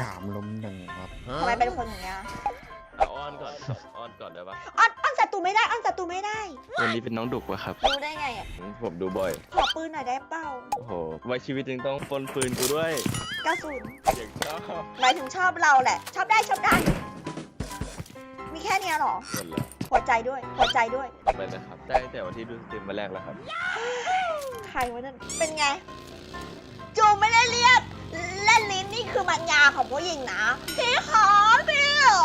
สามลุมหนึ่งครับ ทำไมเป็นคนอย่างเงี้ยเอาอ้อนก่อนครับอ้อนก่อนได้ปะอ้อนอ้อนศัตรูไม่ได้อ้อนศัตรูไม่ได้ วันนี้เป็นน้องดุกวะครับ รู้ได้ไงอะผมดูบ่อย ขอปืนหน่อยได้เปล่า โอ้โห ไว้ชีวิตจริงต้องปนปืนกูด้วยกระสุนเด็กชอบหมายถึงชอบเราแหละ ชอบได้ชอบได้ มีแค่เนี้ยเหรอ หมดแล้วหัวใจด้วย หัวใจด้วย ไปเลยครับ ได้ตั้งแต่วันที่ดูสตรีมมาแรกแล้วครับ ใครวะนั่น เป็นไง จูไม่ได้เรียกเล่ นลิ้นนี่คือมัญญาของผู้หญิงนะ พี่ขอพี่เหรอ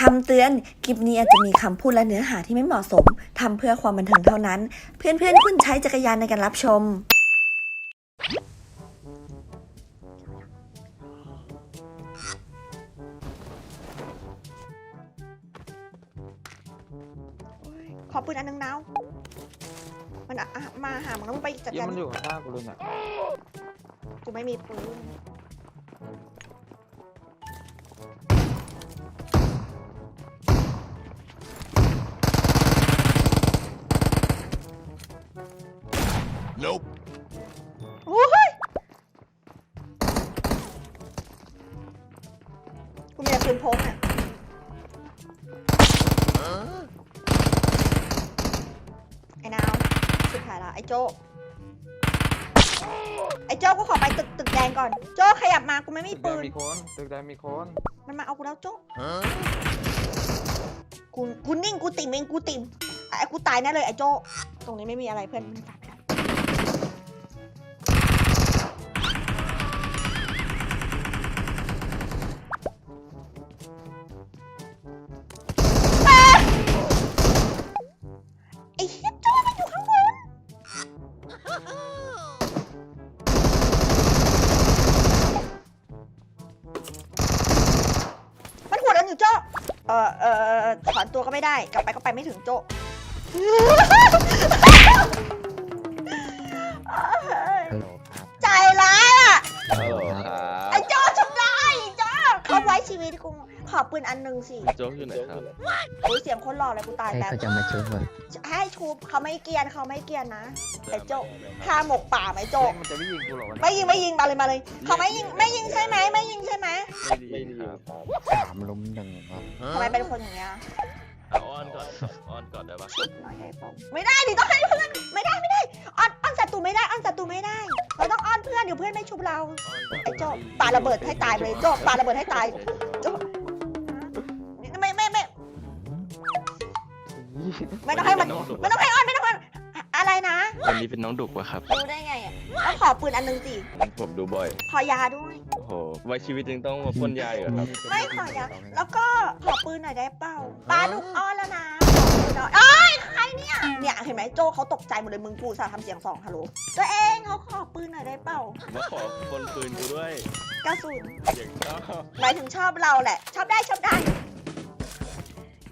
คำเตือนคลิปนี้อาจจะมีคำพูดและเนื้อหาที่ไม่เหมาะสมทำเพื่อความบันเทิงเท่านั้น เพื่อนๆคุณใช้จักรยานในการรับชม ขอปืนอันนึงนาวมันอะอะมาหามึงแล้วมึงไปจัดยี่การมันอยู่ข้างๆกูเลยเนี่ย กูไม่มีปืน จขยับมากูไม่มีตึกแดปืงน มีคนตึกแดงมีคนมันมาเอากูแล้วโจกูกูนิ่งกูติ่มเองกูติ่มไอ้กูตายแน่เลยไอ้โจตรงนี้ไม่มีอะไรเพื่อนมันฝาก ออเออเออถอนตัวก็ไม่ได้ กลับไปก็ไปไม่ถึงโจ้ฮัลโหลครับใจร้ายอะฮัลโหลครับ ไอ้โจ้ทำได้โจ้เขาไว้ชีวิตกู ขอปืนอันหนึ่งสิโจ๊กอยู่ไหนครับโอ้ยเสียงคนหล่อเลยกูตายใครแป๊บเขาจะมาช่วยคนให้ชูบเขาไม่เกรียนเขาไม่เกรียนนะไอ้โจ้พาหมกป่าไหมโจ้มันจะไม่ยิงกูหรอวะไม่ยิงไม่ยิงมาเลยมาเลยเขาไม่ยิงไม่ยิงใช่ไหมไม่ยิงใช่ไหมไม่ดีครับสามลุมหนึ่งครับทำไมเป็นคนอย่างเงี้ยเอาอ้อนก่อนครับอ้อนก่อนได้ปะไม่ได้ดิต้องให้เพื่อนไม่ได้ไม่ได้อ้อนอ้อนศัตรูไม่ได้อ้อนศัตรูไม่ได้เราต้องอ้อนเพื่อนเดี๋ยวเพื่อนไม่ชุบเราไอ้โจ้ปาระเบิดให้ตายไปเลยโจ้ปาระเบิดให้ตายโจ้ไไม่ต้องให้มัน ไม่ต้องให้อ้อนไม่ต้องให้อ้อนอะไรนะวันนี้เป็นน้องดุกวะครับ รู้ได้ไงอะต้องขอปืนอันหนึงสิ ผมดูบ่อย ขอยาด้วย โอ้โห ไว้ชีวิตจริงต้องมาพ่นยาอยู่ครับ ไม่ขอยา แล้วก็ขอปืนหน่อยได้เปล่าปาลูกอ้อนแล้วนะเอ้ยใครเนี่ย เนี่ยเห็นไหมโจ้เขาตกใจหมดเลยมึงกูสาทำเสียงสองฮัลโหลตัวเองเขาขอปืนหน่อยได้เปล่ามาขอปนปืนกูด้วย กระสุนเด็กชอบหมายถึงชอบเราแหละ ชอบได้ชอบได้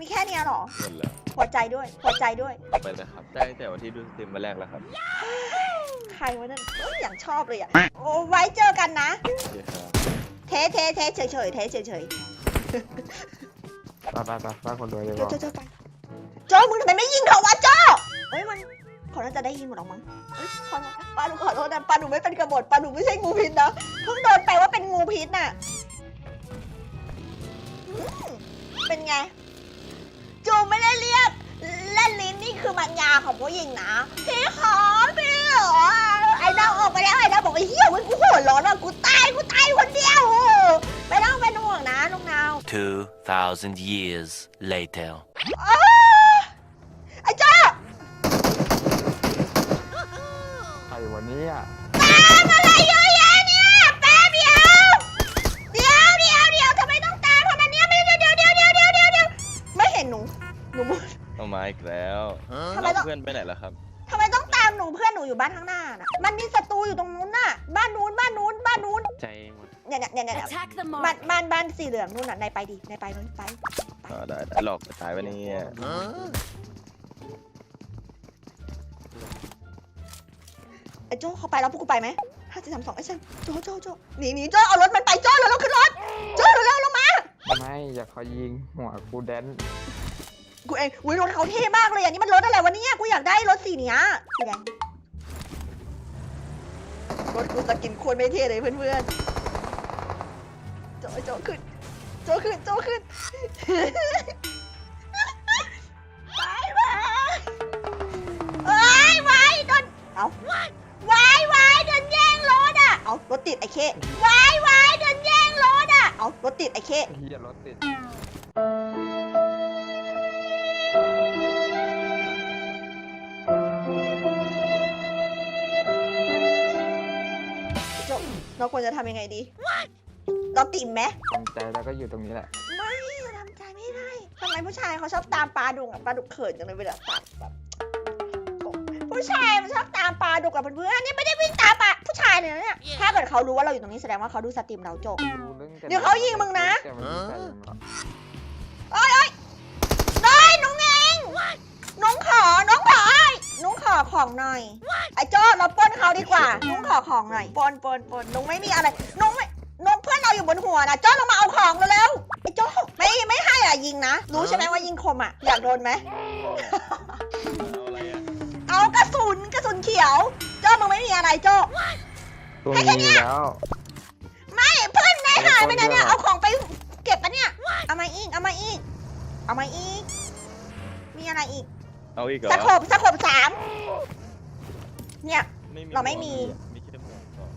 มีแค่เนี้ยเหรอหมดแล้วหัวใจด้วยหัวใจด้วย ไปเลยครับได้ตั้งแต่วันที่ดูสตรีมมาแรกแล้วครับใครวะนั่นเอ้ยอย่างชอบเลยอะ โอ้ไว้เจอกันนะ โอเคครับเทเทเทเฉยเฉยเทเฉยเฉยไปไปไปไปคนรวยเลยโจวะโจโจไปโจมึงทำไมไม่ยิงเขาวะโจเฮ้ยมันเขาน่าจะได้ยินหมดหรอกมั้งเฮ้ยขอโทษปาหนูขอโทษนะปาหนูไม่เป็นกระบฏปาหนูไม่ใช่งูพิษนะเพิ่งโดนไปว่าเป็นงูพิษน่ะอืมเป็นไง จูไม่ได้เรียกเล่นลิ้นนี่คือมัญญาของผู้หญิงนะ พี่ขอพี่เหรอไอ้ดาวออกไปแล้วไอ้ดาวบอกไอ้เหี้ยมันกูหัวร้อนอะกูตายกูตายคนเดียวไม่ต้องเป็นห่วงนะลุงนาว 2,000 years later. อ้าไอ้จ้าใครวันนี้อะตามอะ หนูหนูมุดเอามาอีกแล้วทำไมต้องเพื่อนไปไหนแล้วครับทำไมต้องตามหนูเพื่อนหนูอยู่บ้านข้างหน้าน่ะ มันมีศัตรูอยู่ตรงนู้นน่ะ บ้านนู้นบ้านนู้นบ้านนู้นใจหมดเนี่ยเนี่ยเนี่ยเนี่ย Attack the บ้าน mark. บ้านบ้านสีเหลืองนู่นน่ะนายไปดินายไปเลยไปอ่าได้ได้หลอกจะตายวันนี้ไอ้โจ้เขาไปแล้วพวกกูไปไหมห้าสี่สามสองไอ้ฉันโจ้โจ้โจ้หนีหนีโจ้เอารถมันไปโจ้เร็วเร็วขึ้นรถโจ้เร็วเร็วลงมา ไม่อยากเขายิงหัวกูแดน กูเองอุ้ยรถเขาเท่มากเลยอันนี้มันรถอะไรวะเนี่ยกูอยากได้รถสีเนี้ยสีแดงรถกูสกินโควรไม่เท่เลยเพื่อนๆไอ้โจขึ้นโจขึ้นโจขึ้นไปไปเอ้ยไว้โดนเอาไว้ไว้โดนแย่งรถอะเอารถติดไอ้เคไว้ไว้โดนแย่งรถอะเอารถติดไอ้เคไอ้เฮียรถติด เราควรจะทำยังไงดี เราติ่มไหมทำใจแล้วก็อยู่ตรงนี้แหละ ไม่ทำใจไม่ได้ทำไมผู้ชายเขาชอบตามปลาดุกอะปลาดุกเขินจังเลยเวลาตัดแบบผู้ชายมันชอบตามปลาดุกกับเพื่อนๆนี่ไม่ได้วิ่งตามปลาผู้ชายเลยนะเนี่ยถ้าเกิดเขารู้ว่าเราอยู่ตรงนี้แสดงว่าเขาดูสตรีมเราโจบรู้รื่องแต่เดี๋ยวเขายิงมึงนะ แต่มันไม่ใช่มึงหรอก โอ้ยโอ้ยน้อยน้องเองน้องขอ น้องขอน้ องขอของหน่อยไอ้โจ้เราปล้นเขาดีกว่าน้องขอของหน่อยปล้นปล้นปล้นน้องไม่มีอะไรน้องไม่น้องเพื่อนเราอยู่บนหัวนะโจ้ลงมาเอาของเร็วๆไอ้โจ้ไม่ไม่ให้อะยิงนะ รู้ใช่ไหมว่ายิงคมอะอยากโดนไหมเอาอะไรอะเอากระสุนกระสุนเขียวโจ้มึงไม่มีอะไรโจ้ตัวให้แค่นี้เนี้ยแล้วไม่เพื่อนนายหายไปไหนเนี่ยเอาเอาของของไปเก็บปะเนี่ยเอามาอีกเอามาอีกเอามาอีก มีอะไรอีก เอาอีกเหรอสะขบสะขบสามเนี่ย เราไม่มี มีแค่หมวกก่อน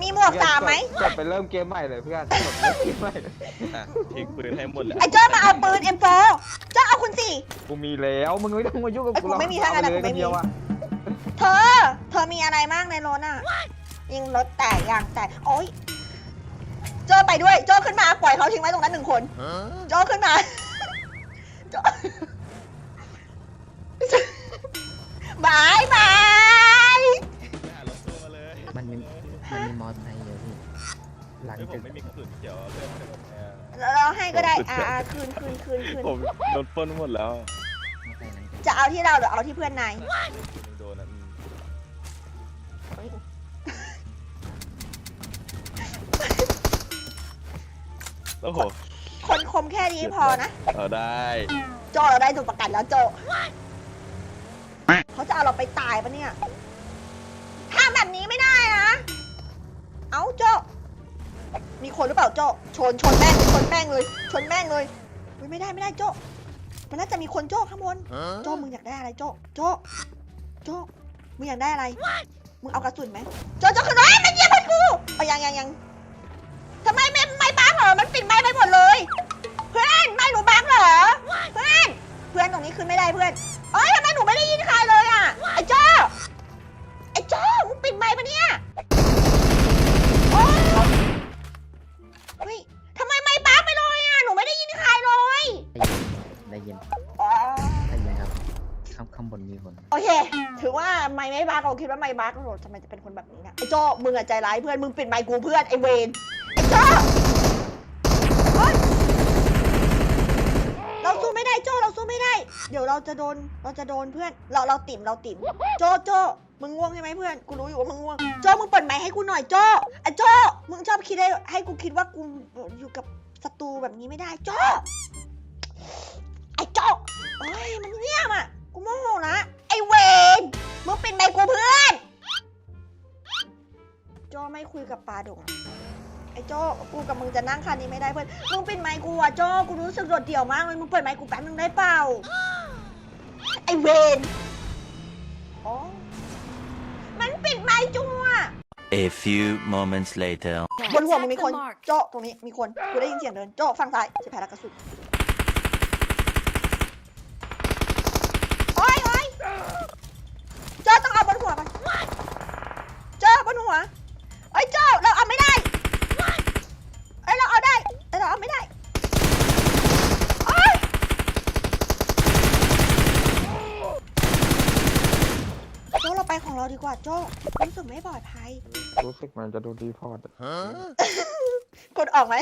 มีหมวกสามไหมกดไปเริ่มเกมใหม่เลยเพื่อนกดเริ่มเกมใหม่เลยอะทิ้งปืนให้หมดเลยไอ้เจ้ามาเอาปืน M4 เจ้าเอาคุณสี่ กูมีแล้วมึงไม่ต้องมายุ่งกับกูหรอกกูไม่มีทั้งนั้นเอาปกูไม่มีเลยคนเดียวอะเธอ เธอมีอะไรบ้างในรถอะ ยิงรถแตกยางแตกโอ๊ยโจไปด้วย โจขึ้นมาปล่อยเขาทิ้งไว้ตรงนั้นหนึ่งคน โจขึ้นมา อไซค์อยู่พี่หลังเฮ้ยผตึมกไม่มีกระสุนเขียวเลือดเต็มเลยอะเราให้ก็ได้อ่าอ่าคืนคืนคืนคืนผมโดนปล้นหมดแล้วมอไซค์หลังตึกจะเอาที่เราหรือเอาที่เพื่อนนายโดนอะอืมโอ้โหคนคมแค่นี้พอนะเอาได้โจเราได้ตัวประกันแล้วโจเขาจะเอาเราไปตายปะเนี่ยถ้าแบบนี้ไม่ได้นะเอาโจมีคนหรือเปล่าโจชนชนแม่งชนแม่งเลย ชนแม่งเลยเฮ้ยไม่ได้ไม่ได้โจมันน่าจะมีคนโจข้างบนโจมึงอยากได้อะไรโจโจโจมึงอยากได้อะไร มึงเอากระสุนไหมโจโจขึ้นรถมันเหยียบรถกูเอายังยังยังทำไมไม่ไม่บังเหรอ มันปิดไม้ไปหมดเลย เพื่อนไม่หนูบังเหรอ เพื่อน เพื่อนตรงนี้ขึ้นไม่ได้เพื่อนเอ้ยทำไมหนูไม่ได้ยินใครเลย เราคิดว่าไม่บักเราทำไมจะเป็นคนแบบนี้นะไอ้โจ้มึงอะใจร้ายเพื่อนมึงปิดไมค์กูเพื่อนไอ้เวนไอ้โจ้เฮ้ยเราสู้ไม่ได้โจ้เราสู้ไม่ได้ เดี๋ยวเราจะโดนเราจะโดนเพื่อนเราเราติ่มเราติ่มโจ้โจ้มึงง่วงใช่ไหมเพื่อน กูรู้อยู่ว่ามึงง่วง โจ้มึงเปิดไมค์ให้กูหน่อยโจ้ไอ้โจ้มึงชอบคิดให้ให้กูคิดว่ากูอยู่กับศัตรูแบบนี้ไม่ได้โจ้ไอ้โจ้เอ้ยมันเงียบอะกูโมโหนะ อ้เวนมึงปิดไมค์กูเพื่อน โจไม่คุยกับปลาดุกอะไอ้โจกูกับมึงจะนั่งคันนี้ไม่ได้เพื่อน มึงปิดไมค์กูอะโจกูรู้สึกโดดเดี่ยวมากเลยมึงเปิดไมค์กูแป๊บนึงได้เปล่า ไอ้เวนอ๋อ มันปิดไมค์จูอะ A few moments later. บนหัวมึงมีคน โจตรงนี้มีคน กูได้ยินเสียงเดิน โจฝั่งซ้ายจะแพ้แล้วกระสุน ไปของเราดีกว่าโจรู้สึกไม่ปลอดภัย รู้สึกมันจะโดนรีพอร์ตอะกดออกไหม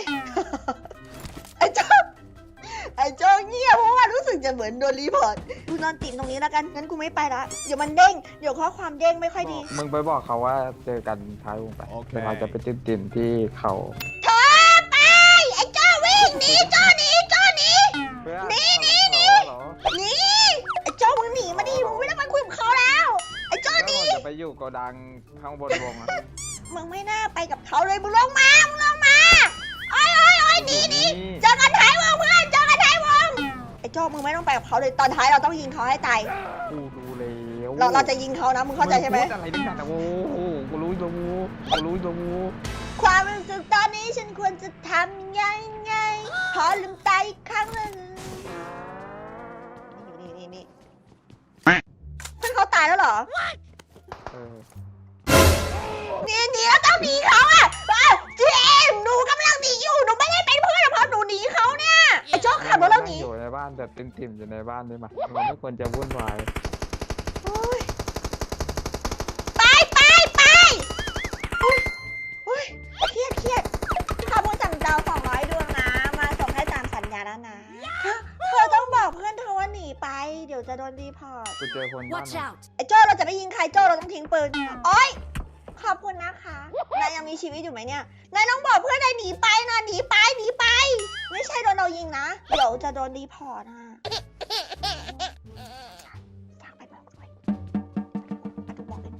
ไอ้เจ้าไอ้เจ้าเงียบเพราะว่ารู้สึกจะเหมือนโดนรีพอร์ตกูนอนติ่มตรงนี้แล้วกันงั้นกูไม่ไปละเดี๋ยวมันเด้งเดี๋ยวข้อความเด้งไม่ค่อยดี มึงไปบอกเขาว่าเจอกันท้ายวงไปโอเคเดี๋ยวเราจะไปจิ้มติ่มที่เขาเธอไป ไอ้เจ้าวิ่งหนีเจ้าหนีเจ้าหนีเพื่อนหนี หนี อยู่โกดังข้างบนวงอะมึงไม่น่าไปกับเขาเลยมึงลงมามึงลงมาโอ้ยโอ้ยโอ้ยหนีหนีเจอกันท้ายวงเพื่อนเจอกันท้ายวงไอ้โจ้มึงไม่ต้องไปกับเขาเลยตอนท้ายเราต้องยิงเขาให้ตายกูดูแล้วเราเราจะยิงเขานะมึงเข้าใจใช่ไหมอะไรนี่นะแต่โอ้โกูรู้ตัวกูกูรู้ตัวกูความรู้สึกตอนนี้ฉันควรจะทำยังไงขอลืมตายอีกครั้งหนึ่งนี่นี่นี่นี่เพื่เขาตายแล้วเหรอ นี่หนีแล้วต้องหนีเขาอะเจมหนูกำลังหนีอยู่หนูไม่ได้เป็นเพื่อนเพราะหนูหนีเขาเนี่ยไอ้โจ๊กขับรถเราหนีอยู่ในบ้านแบบติ่มๆอยู่ในบ้านได้ไหมเราไม่ควรจะวุ่นวายโอ๊ยไปไปไปอุ๊ยอุ๊ยเครียดเครียดขอบคุณสั่งดาวสองร้อยดวงนะ มาส่งให้ตามสัญญาแล้วนะเธอต้องบอกเพื่อนเธอว่าหนีไป เดี๋ยวจะโดนรีพอร์ต กูเจอคนบ้าน Watch out ไอ้โจ้เราจะไม่ยิงใครโจ้เราต้องทิ้งปืนโอ๊ย ขอบคุณนะคะ นายยังมีชีวิตอยู่ไหมเนี่ย นายต้องบอกเพื่อนนายหนีไปนะหนีไปหนีไป ไม่ใช่โดนเรายิงนะ เดี๋ยวจะโดนรีพอร์ตนะฝากไปบอกด้วยไปดูบอกเลย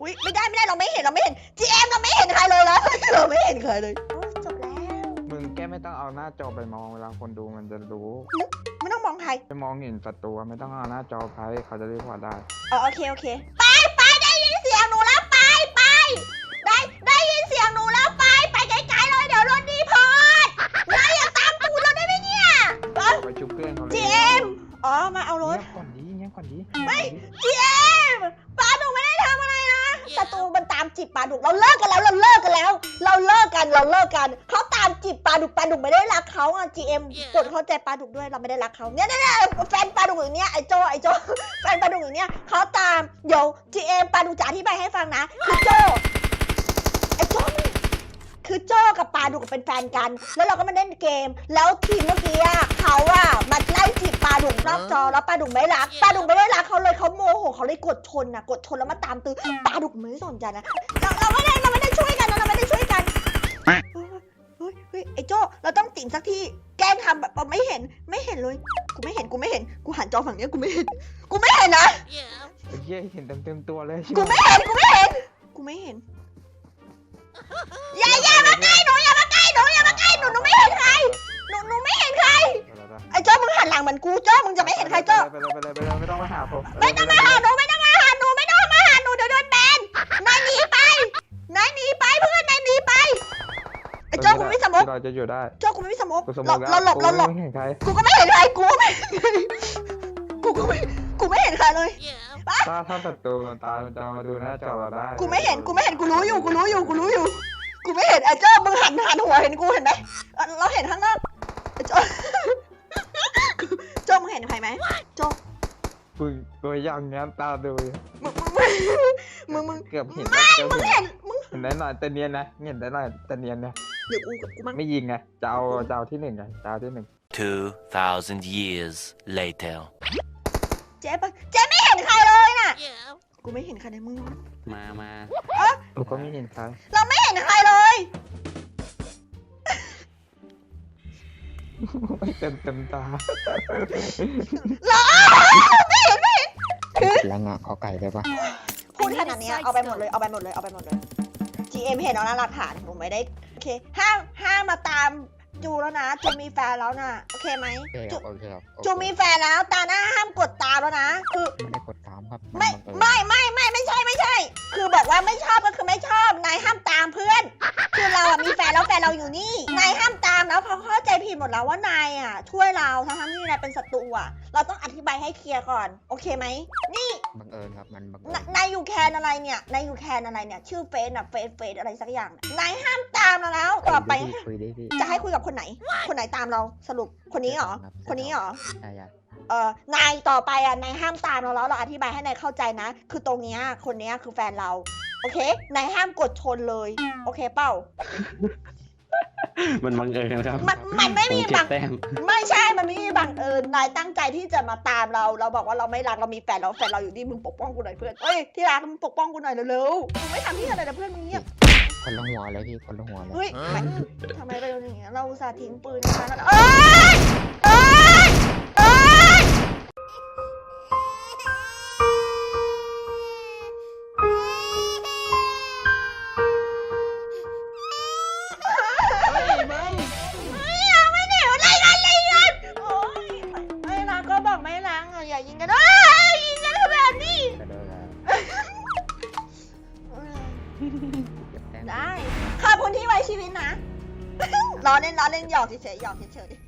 อุ้ยไม่ได้ไม่ได้เราไม่เห็นเราไม่เห็น GM เราไม่เห็นใครเลยนะ เราไม่เห็นใครเลยโอ้ยจบแล้ว มึงแกไม่ต้องเอาหน้าจอไปมองเวลาคนดูมันจะรู้ไม่ต้องมองใคร ไปมองเห็นศัตรูไม่ต้องเอาหน้าจอไปเขาจะรีพอร์ตได้อ๋อโอเคโอเค ไปไปได้ยินเสียงหนูแล้วไป ไปได้ ได้ยินเสียงหนูแล้วไป ไปไกลๆเลยเดี๋ยวรถดีพอร์ตนายอย่าตามตูดเราได้ไหมเนี่ยเอ้ยไปชุบเพื่อนเขาเลย GM อ๋อ มาเอารถ เงียบก่อนดีเงียบก่อนดีไม่ GM ปลาดุกไม่ได้ทำอะไรนะศัตรูมันตามจีบปลาดุกเราเลิกกันแล้วเราเลิกกันแล้ว เราเลิกกันเราเลิกกันเขา ตามจีบปลาดุกปลาดุกไม่ได้รักเขาอะ GM กดเข้าใจปลาดุกด้วยเราไม่ได้รักเขาเนี่ยเนี่ยเนี่ยแฟนปลาดุกอย่างเนี้ยไอ้โจไอ้โจแฟนปลาดุกอย่างเนี้ยเขาตามเดี๋ยว GM ปลาดุกจะอธิบายให้ฟังนะคือโจไอ้โจมันคือโจกับปลาดุกเป็นแฟนกัน แล้วเราก็มาเล่นเกม แล้วทีมเมื่อกี้อะเขาอะมาไล่จีบปลาดุกนอกจอแล้วปลาดุกไม่รักปลาดุกไม่ได้รักเขาเลยเขาโมโหเขาเลยกดชนนะกดชนแล้วมาตามตื้อปลาดุกไม่สนใจนะเราเราไม่ได้เราไม่ได้ช่วยกันนะเราไม่ได้ช่วยกันเฮ้ยเฮ้ยเฮ้ยไอ้โจเราต้องติ่งสักทีแกล้งทำแบบไม่เห็นไม่เห็นเลย กูไม่เห็นกูไม่เห็นกูหันจอฝั่งเนี้ยกูไม่เห็น กูไม่เห็นนะไอ้เหี้ยเห็นเต็มเต็มๆตัวเลยกูไม่เห็นกูไม่เห็นกูไม่เห็นอย่าอย่ามาใกล้หนูอย่ามาใกล้หนูอย่ามาใกล้หนูหนูไม่เห็นใครหนูหนูไม่เห็นใครไอ้โจ้มึงหันหลังเหมือนกูโจ้มึงจะไม่เห็นใครโจ้ ไปเลยไปเลยไปเลยไม่ต้องมาหาผมไม่ต้องมาหาหนูไม่ต้องมาหาหนูไม่ต้องมาหาหนูเดี๋ยวโดนแบนนายหนีไปนายหนีไปเพื่อนนายหนีไปไอ้ โจ้กูไม่มีสมกเราจะอยู่ได้โจ้กูไม่มีสมกกูสมเราองเราหลบเราหลบไม่เห็นใครกูก็ไม่เห็นใครกูก็ไม่เห็นใครกูก็ไม่กูไม่เห็นใครเลยถ้าถ้าศัตรูมันตายมันจะมาดูหน้าจอเราได้กูไม่เห็นกูไม่เห็นกูรู้อยู่กูรู้อยู่กูรู้อยู่ กูไม่เห็นไอ้เจ้ามึงหันหันหัวเห็นกูเห็นไหมเอ่อเราเห็นข้างนอกไอ้เจ้าเจ้ามึงเห็นใครไหมเจ้ากูกูยังงั้นตาดูอยู่มึงมึงมึงมึงเกือบเห็นไม่เกือบมึงเห็นเห็นมึงเห็นได้หน่อยแต่เนียนนะเห็นได้หน่อยแต่เนียนนะ เดี๋ยวกูกับกูมั่งไม่ยิงไงจะเอาจะเอาที่หนึ่งไงจะเอาที่หนึ่ง2,000 years later. เจ๊ปะเจ๊ไม่เห็นใครเลยน่ะ กูไม่เห็นใครเลยมึงรู้มามากูก็ไม่เห็นใครเราไม่เห็นใครเลยเต็มเต็มตาเราไม่เห็นไม่เห็นแล้วงะขอไก่ได้ปะพูดขนาดเนี้ยเอาไปหมดเลยเอาไปหมดเลยเอาไปหมดเลย GM เห็นเอานะหลักฐานหนูไม่ได้โอเคห้ามห้ามมาตามจูแล้วนะจูมีแฟนแล้วนะโอเคไหมโอเคคจูรับโอเคครับโอเคจูมีแฟนแล้วตาหน้าห้ามกดตามแล้วนะคือไม่ได้กดตาม ครับไม่นบังเอิญไม่ไม่ไม่ไม่ใช่ไม่ใช่ คือบอกว่าไม่ชอบก็คือไม่ชอบนายห้ามตามเพื่อน คือเราอะมีแฟนแล้วแฟนเราอยู่นี่นายห้ามตามแล้วเขาเข้าใจผิดหมดแล้วว่านายอะช่วยเราทั้งๆที่นายเป็นศัตรูอะเราต้องอธิบายให้เคลียร์ก่อน โอเคไหมนี่บังเอิญครับมันบังเอินาญนายอยู่แคนอะไรเนี่ยนายอยู่แคนอะไรเนี่ย ชื่อเฟซอะเฟซเฟซอะไรสักอย่างเนี่ยนายห้ามตามเราแล้วต่อไป คุยได้พี่จะให้คุยกับคนไหน คนไหนตามเราสรุปคนนี้เหรอครับคนนี้เหรอ ใช่ใช่ เออนายต่อไปอะนายห้ามตามเราแล้วเราอธิบายให้นายเข้าใจนะ คือตรงเนี้ยคนเนี้ยคือแฟนเรา โอเคนายห้ามกดชนเลย โอเคเปล่า มันบังเอิญครับมันมันไม่มีผเก็บับงแต้มไม่ใช่ มันไม่มีบังเอิญ นายตั้งใจที่จะมาตามเรา เราบอกว่าเราไม่รัก เรามีแฟนเราแฟนเราอยู่นี่มึงปกป้องกูหน่อยเพื่อนเฮ้ย ที่รักมึงปกป้องกูหน่อยเร็วๆมึงไม่ทำที่อะไรนะเพื่อนมึงเงียบคนละหัวเลยพี่คนละหัวเลย เฮ้ยไม่ทำไมเป็นอย่างเงี้ย เราอุตส่าห์ทิ้งปืนมาแล้วเอ้ยเ恁啊恁要去找，要去找。